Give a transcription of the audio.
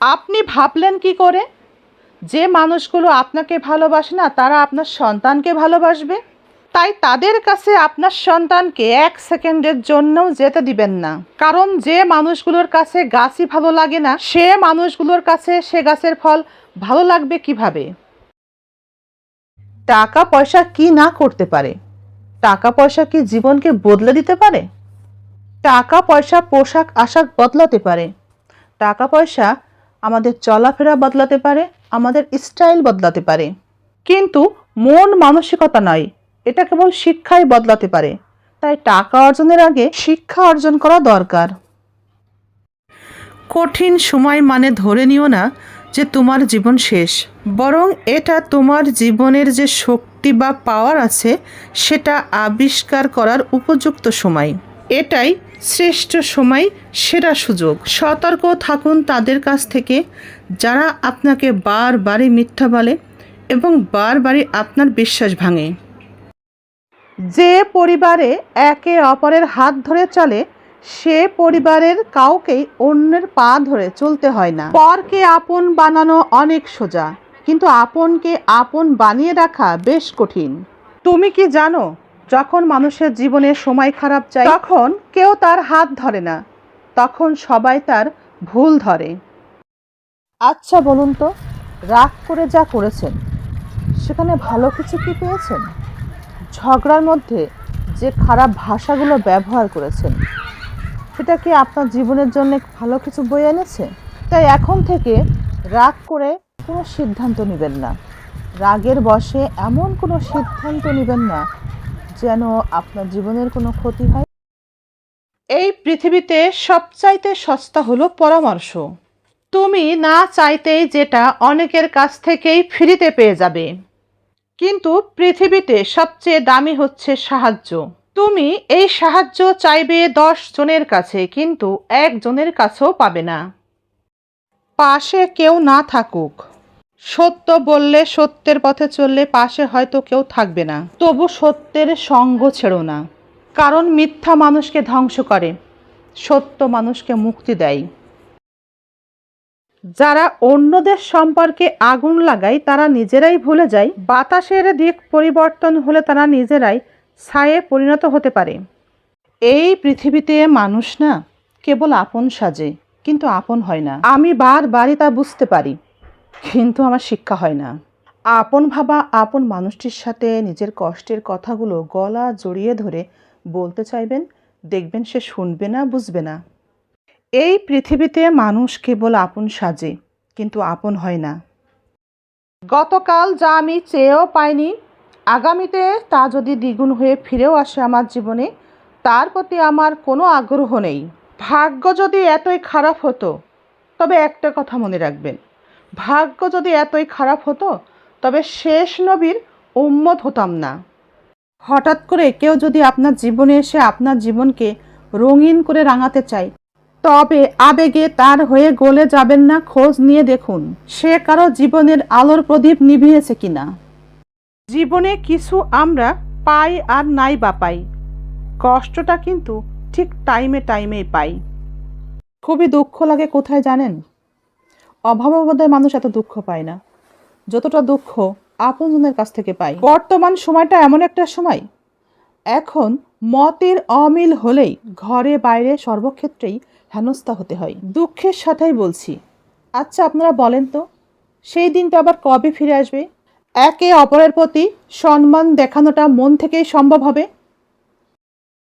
আপনি ভাবলেন কি করে? যে মানুষগুলো আপনাকে ভালোবাসে না, তারা আপনার সন্তানকে ভালোবাসবে। তাই তাদের কাছে আপনার সন্তানকে এক সেকেন্ডের জন্যও যেতে দিবেন না। কারণ যে মানুষগুলোর কাছে গাছই ভালো লাগে না, সে মানুষগুলোর কাছে সে গাছের ফল ভালো লাগবে কীভাবে? টাকা পয়সা কি না করতে পারে? টাকা পয়সা কি জীবনকে বদলে দিতে পারে? টাকা পয়সা পোশাক আশাক বদলাতে পারে। টাকা পয়সা আমাদের চলাফেরা বদলাতে পারে, আমাদের স্টাইল বদলাতে পারে। কিন্তু মন মানসিকতা নয়, এটা কেবল শিক্ষাই বদলাতে পারে। তাই টাকা অর্জনের আগে শিক্ষা অর্জন করা দরকার। কঠিন সময় মানে ধরে নিও না যে তোমার জীবন শেষ, বরং এটা তোমার জীবনের যে শক্তি বা পাওয়ার আছে, সেটা আবিষ্কার করার উপযুক্ত সময়। এটাই শ্রেষ্ঠ সময়, সেরা সুযোগ। সতর্ক থাকুন তাদের কাছ থেকে, যারা আপনাকে বারবারই মিথ্যা বলে এবং বারবারই আপনার বিশ্বাস ভাঙে। যে পরিবারে একে অপরের হাত ধরে চলে, সে পরিবারের কাউকেই অন্যের পা ধরে চলতে হয় না। পরকে আপন বানানো অনেক সোজা, কিন্তু আপনকে আপন বানিয়ে রাখা বেশ কঠিন। তুমি কি জানো যখন মানুষের জীবনে সময় খারাপ যায়, তখন কেউ তার হাত ধরে না। তখন সবাই তার ভুল ধরে। আচ্ছা বলুন তো, রাগ করে যা করেছেন, সেখানে ভালো কিছু কি পেয়েছেন? ঝগড়ার মধ্যে যে খারাপ ভাষাগুলো ব্যবহার করেছেন, সেটা কি আপনার জীবনের জন্য ভালো কিছু বয়ে এনেছে? তাই এখন থেকে রাগ করে কোনো সিদ্ধান্ত নেবেন না। রাগের বশে এমন কোনো সিদ্ধান্ত নেবেন না যেন আপনার জীবনের কোনো ক্ষতি হয়? এই পৃথিবীতে সবচাইতে সস্তা হলো পরামর্শ। তুমি না চাইতেই যেটা অনেকের কাছ থেকেই ফ্রিতে পেয়ে যাবে। কিন্তু পৃথিবীতে সবচেয়ে দামি হচ্ছে সাহায্য। তুমি এই সাহায্য চাইবে দশ জনের কাছে, কিন্তু একজনের কাছেও পাবে না। পাশে কেউ না থাকুক। সত্য বললে সত্যের পথে চললে পাশে হয়তো কেউ থাকবে না। তবু সত্যের সঙ্গ ছেড়ো না। কারণ মিথ্যা মানুষকে ধ্বংস করে। সত্য মানুষকে মুক্তি দেয়। যারা অন্যদের সম্পর্কে আগুন লাগায়, তারা নিজেরাই ভুলে যায়। বাতাসের দিক পরিবর্তন হলে তারা নিজেরাই ছায়ে পরিণত হতে পারে। এই পৃথিবীতে মানুষ না, কেবল আপন সাজে। কিন্তু আপন হয় না। আমি বারবারই তা বুঝতে পারি। কিন্তু আমার শিক্ষা হয় না। আপন ভাবা, আপন মানুষটির সাথে নিজের কষ্টের কথাগুলো গলা জড়িয়ে ধরে বলতে চাইবেন, দেখবেন সে শুনবে না, বুঝবে না। এই পৃথিবীতে মানুষ কেবল আপন সাজে, কিন্তু আপন হয় না। গতকাল যা আমি চেয়েও পাইনি, আগামীতে তা যদি দ্বিগুণ হয়ে ফিরেও আসে আমার জীবনে, তার প্রতি আমার কোনো আগ্রহ নেই। ভাগ্য যদি এতই খারাপ হতো, তবে একটা কথা মনে রাখবেন ভাগ্য যদি এতই খারাপ হতো, তবে শেষ নবীর উম্মত হতাম না। হঠাৎ করে কেউ যদি আপনার জীবনে এসে আপনার জীবনকে রঙিন করে রাঙাতে চায়, তবে আবেগে তার হয়ে গলে যাবেন না, খোঁজ নিয়ে দেখুন, সে কারও জীবনের আলোর প্রদীপ নিভিয়েছে কিনা। জীবনে কিছু আমরা পাই আর নাই বা পাই, কষ্টটা কিন্তু ঠিক টাইমে টাইমেই পাই। খুবই দুঃখ লাগে কোথায় জানেন? অভাববোধের মানুষ এত দুঃখ পায় না। যতটা দুঃখ আপনজনের কাছ থেকে পাই। বর্তমান সময়টা এমন একটা সময়। এখন মতের অমিল হলেই ঘরে বাইরে সর্বক্ষেত্রেই হেনস্থা হতে হয়। দুঃখের সাথেই বলছি। আচ্ছা আপনারা বলেন তো, সেই দিনটা আবার কবে ফিরে আসবে? একে অপরের প্রতি সম্মান দেখানোটা মন থেকেই সম্ভব হবে?